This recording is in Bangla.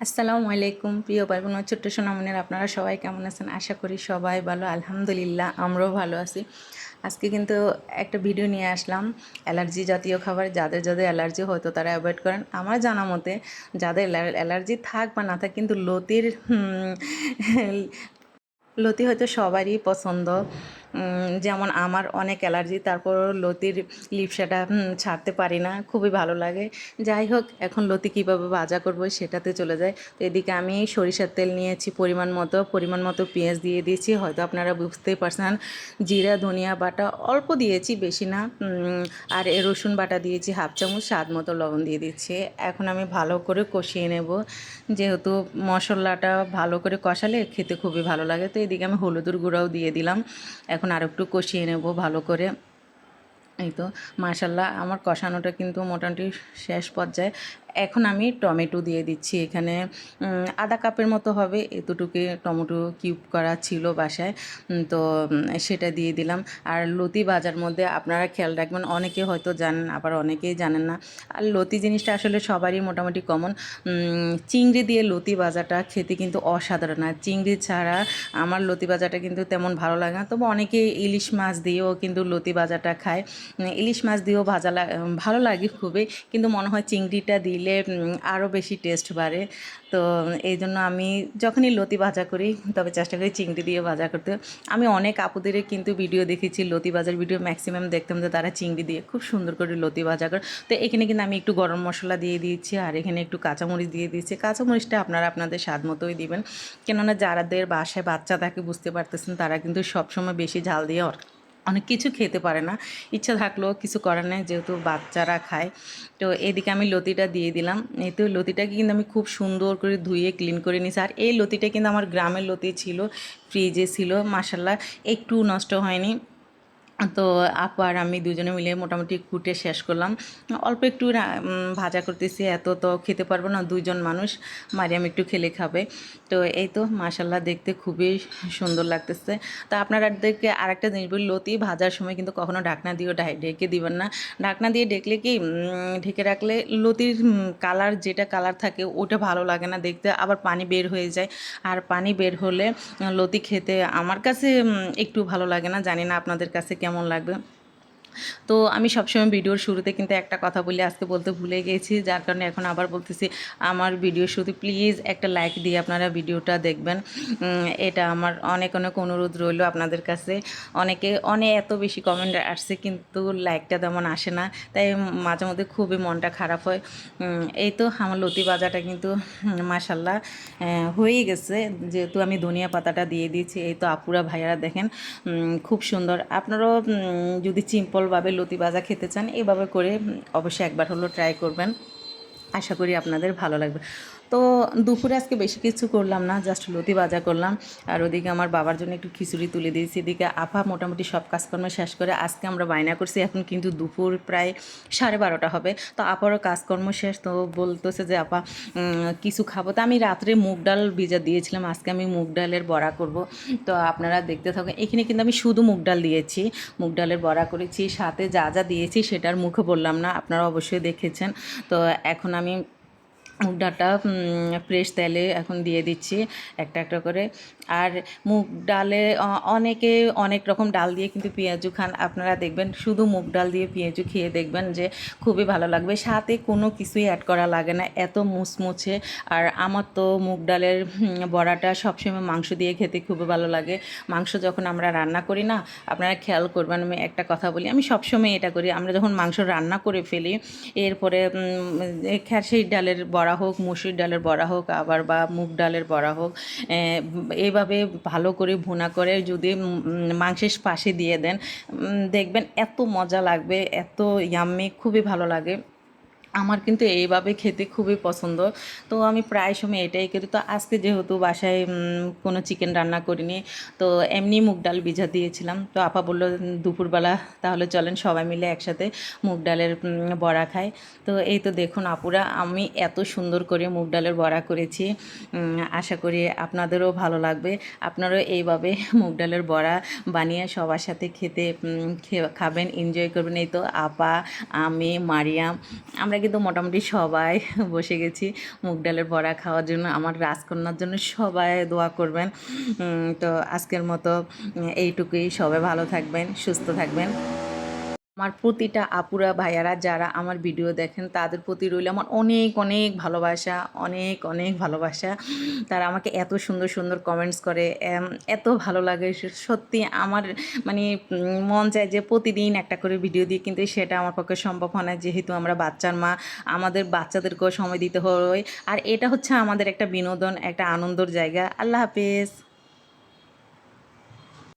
আসসালামু আলাইকুম, প্রিয় বোন ছোট্ট সোনামনের আপনারা সবাই কেমন আছেন? আশা করি সবাই ভালো, আলহামদুলিল্লাহ, আমরাও ভালো আছি। আজকে কিন্তু একটা ভিডিও নিয়ে আসলাম, অ্যালার্জি জাতীয় খাবার, যাদের যাদের অ্যালার্জি হয়তো তারা অ্যাভয়েড করেন। আমার জানা মতে, যাদের অ্যালার্জি থাক বা না থাক, কিন্তু লতির লতি হয়তো সবারই পছন্দ। যেমন আমার অনেক অ্যালার্জি, তারপর লতির লিপসাটা ছাড়তে পারি না, খুবই ভালো লাগে। যাই হোক, এখন লতি কীভাবে ভাজা করব সেটাতে চলে যায় তো এদিকে আমি সরিষার তেল নিয়েছি পরিমাণ মতো পরিমাণ মতো পেঁয়াজ দিয়ে দিয়েছি। হয়তো আপনারা বুঝতেই পারছেন, জিরা, ধনিয়া বাটা অল্প দিয়েছি, বেশি না। আর রসুন বাটা দিয়েছি হাফ চামচ, স্বাদ মতো লবণ দিয়ে দিচ্ছি। এখন আমি ভালো করে কষিয়ে নেব। যেহেতু মশলাটা ভালো করে কষালে খেতে খুবই ভালো লাগে, তো এদিকে আমি হলুদের গুঁড়াও দিয়ে দিলাম। এখন আর একটু কষিয়ে নেব ভালো করে। এই তো, মাশাল্লাহ, আমার কষানোটা কিন্তু মোটামুটি শেষ পর্যায়ে। এখন আমি টমেটো দিয়ে দিচ্ছি। এখানে আধা কাপের মতো হবে। এতটুকু টমেটো কিউব করা ছিল বাসায়। তো সেটা দিয়ে দিলাম। আর লতি ভাজার মধ্যে আপনারা খেয়াল রাখবেন, অনেকে হয়তো জানেন, আবার অনেকেই জানেন না। আর লতি জিনিসটা আসলে সবারই মোটামুটি কমন চিংড়ি দিয়ে লতি ভাজাটা খেতে কিন্তু অসাধারণ। আর চিংড়ি ছাড়া আমার লতি ভাজাটা কিন্তু তেমন ভালো লাগে না। তবে অনেকে ইলিশ মাছ দিয়েও কিন্তু লতি ভাজাটা খায়। ইলিশ মাছ দিয়েও ভাজা ভালো লাগে খুবই। কিন্তু মনে হয় চিংড়িটা দিলে আরও বেশি টেস্ট বাড়ে। তো এই জন্য আমি যখনই লতি ভাজা করি, তবে চেষ্টা করি চিংড়ি দিয়ে ভাজা করতে। আমি অনেক আপুদের কিন্তু ভিডিও দেখেছি, লতি ভাজার ভিডিও ম্যাক্সিমাম দেখতাম যে তারা চিংড়ি দিয়ে খুব সুন্দর করে লতি ভাজা করে। তো এখানে কিন্তু আমি একটু গরম মশলা দিয়ে দিয়েছি, আর এখানে একটু কাঁচামরিচ দিয়ে দিয়েছি। কাঁচামরিচটা আপনারা আপনাদের স্বাদ মতোই দিবেন। কেননা যারাদের বাসায় বাচ্চা থাকে, বুঝতে পারতেছেন, তারা কিন্তু সবসময় বেশি ঝাল দিয়ে অনেক কিছু খেতে পারে না। ইচ্ছা থাকলেও কিছু করার নেই যেহেতু বাচ্চারা খায়। তো এদিকে আমি লতিটা দিয়ে দিলাম। এই তো লতিটাকে কিন্তু আমি খুব সুন্দর করে ধুয়ে ক্লিন করে নিছি আর এই লতিটা কিন্তু আমার গ্রামের লতি ছিল ফ্রিজে ছিল মাসাল্লাহ একটু নষ্ট হয়নি। তো আপু আর আমি দুজনে মিলে মোটামুটি কুটে শেষ করলাম। অল্প একটু ভাজা করতেছি, এত তো খেতে পারব না, দুইজন মানুষ, মারিয়াম একটু খেলে খাবে। তো এই তো মাসাল্লাহ দেখতে খুবই সুন্দর লাগতেছে। তো আপনারাদেরকে আরেকটা জিনিস বলি, লতি ভাজার সময় কিন্তু কখনো ঢাকনা দিয়েও ঢেকে দিবেন না। ঢাকনা দিয়ে ঢেকলে কি ঢেকে রাখলে লতির কালার যেটা কালার থাকে ওটা ভালো লাগে না দেখতে, আবার পানি বের হয়ে যায়। আর পানি বের হলে লতি খেতে আমার কাছে একটু ভালো লাগে না, জানি না আপনাদের কাছে কেমন লাগবে? তো আমি সবসময় ভিডিওর শুরুতে কিন্তু একটা কথা বলি, আজকে বলতে ভুলে গেছি, যার কারণে এখন আবার বলতেছি, আমার ভিডিও শুরুতে প্লিজ একটা লাইক দিয়ে আপনারা ভিডিওটা দেখবেন। এটা আমার অনেক অনেক অনুরোধ রইল আপনাদের কাছে। অনেকে অনেক এত বেশি কমেন্ট আসছে কিন্তু লাইকটা তেমন আসে না, তাই মাঝে মধ্যে খুবই মনটা খারাপ হয়। এই তো আমার লতি বাজাটা কিন্তু মাসাল্লাহ হয়েই গেছে। যেহেতু আমি ধনিয়া পাতাটা দিয়ে দিয়েছি, এই তো আপুরা ভাইয়ারা দেখেন খুব সুন্দর। আপনারাও যদি সিম্পলভাবে লতি ভাজা খেতে চান, এভাবে করে অবশ্যই একবার হলো ট্রাই করবেন। আশা করি আপনাদের ভালো লাগবে। তো দুপুরে আজকে বেশি কিছু করলাম না জাস্ট লতি ভাজা করলাম। আর ওদিকে আমার বাবার জন্য একটু খিচুড়ি তুলে দিয়েছি। এদিকে আপা মোটামুটি সব কাজকর্ম শেষ করে আজকে আমরা বায়না করছি। এখন কিন্তু দুপুর প্রায় সাড়ে বারোটা হবে। তো আপারও কাজকর্ম শেষ। তো বলতেছে যে, আপা কিছু খাব। তো আমি রাত্রে মুগ ডাল ভিজা দিয়েছিলাম। আজকে আমি মুগ ডালের বড়া করব। তো আপনারা দেখতে থাকুন, এখানে কিন্তু আমি শুধু মুগ ডাল দিয়েছি। মুগ ডালের বড়া করেছি, সাথে যা যা দিয়েছি সেটার মুখে বললাম না, আপনারা অবশ্যই দেখেছেন। তো এখন আমি মুগ ডালটা ফ্রেশ তেলে এখন দিয়ে দিচ্ছি একটা একটা করে। আর মুগ ডালে অনেকে অনেক রকম ডাল দিয়ে কিন্তু পেঁয়াজু খান। আপনারা দেখবেন শুধু মুগ ডাল দিয়ে পেঁয়াজু খেয়ে দেখবেন যে খুবই ভালো লাগবে। সাথে কোনো কিছুই অ্যাড করা লাগে না, এত মুচমুচে। আর আমার তো মুগ ডালের বড়াটা সবসময় মাংস দিয়ে খেতে খুবই ভালো লাগে। মাংস যখন আমরা রান্না করি না, আপনারা খেয়াল করবেন, আমি একটা কথা বলি, আমি সবসময় এটা করি। আমরা যখন মাংস রান্না করে ফেলি, এরপরে খেরসির ডালের বড়া হোক, মুসুর ডালের বড়া হোক, আবার বা মুগ ডালের বড়া হোক এইভাবে ভালো করে ভুনা করে যদি মাংসের পাশে দিয়ে দেন দেখবেন এত মজা লাগবে, এত ইয়াম্মি খুবই ভালো লাগে। আমার কিন্তু এইভাবে খেতে খুবই পছন্দ। তো আমি প্রায় সময় এটাই করি। তো আজকে যেহেতু বাসায় কোনো চিকেন রান্না করিনি, তো এমনি মুগ ডাল ভিজা দিয়েছিলাম। তো আপা বলল, দুপুরবেলা তাহলে চলেন সবাই মিলে একসাথে মুগ ডালের বড়া খাই। তো এই তো দেখুন আপুরা, আমি এত সুন্দর করে মুগ ডালের বড়া করেছি। আশা করি আপনাদেরও ভালো লাগবে। আপনারাও এইভাবে মুগ ডালের বড়া বানিয়ে সবার সাথে খেতে খাবেন এনজয় করবেন। এই তো আপা, আমি, মারিয়াম, আমরা কিন্তু মোটামুটি সবাই বসে গেছি মুগ ডালের বড়া খাওয়ার জন্য। আমার রাজকন্যার জন্য সবাই দোয়া করবেন। তো আজকের মতো এইটুকুই। সবাই ভালো থাকবেন, সুস্থ থাকবেন। আমার প্রতিটা আপুরা, ভাইয়ারা যারা আমার ভিডিও দেখেন, তাদের প্রতি রইল আমার অনেক অনেক ভালোবাসা, অনেক অনেক ভালোবাসা। তারা আমাকে এত সুন্দর সুন্দর কমেন্টস করে এত ভালো লাগে। সত্যি আমার মানে মন চায় যে প্রতিদিন একটা করে ভিডিও দিই, কিন্তু সেটা আমার পক্ষে সম্ভব হয় না। যেহেতু আমরা বাচ্চার মা, আমাদের বাচ্চাদেরকেও সময় দিতে হয়। আর এটা হচ্ছে আমাদের একটা বিনোদন, একটা আনন্দর জায়গা। আল্লাহ হাফেজ।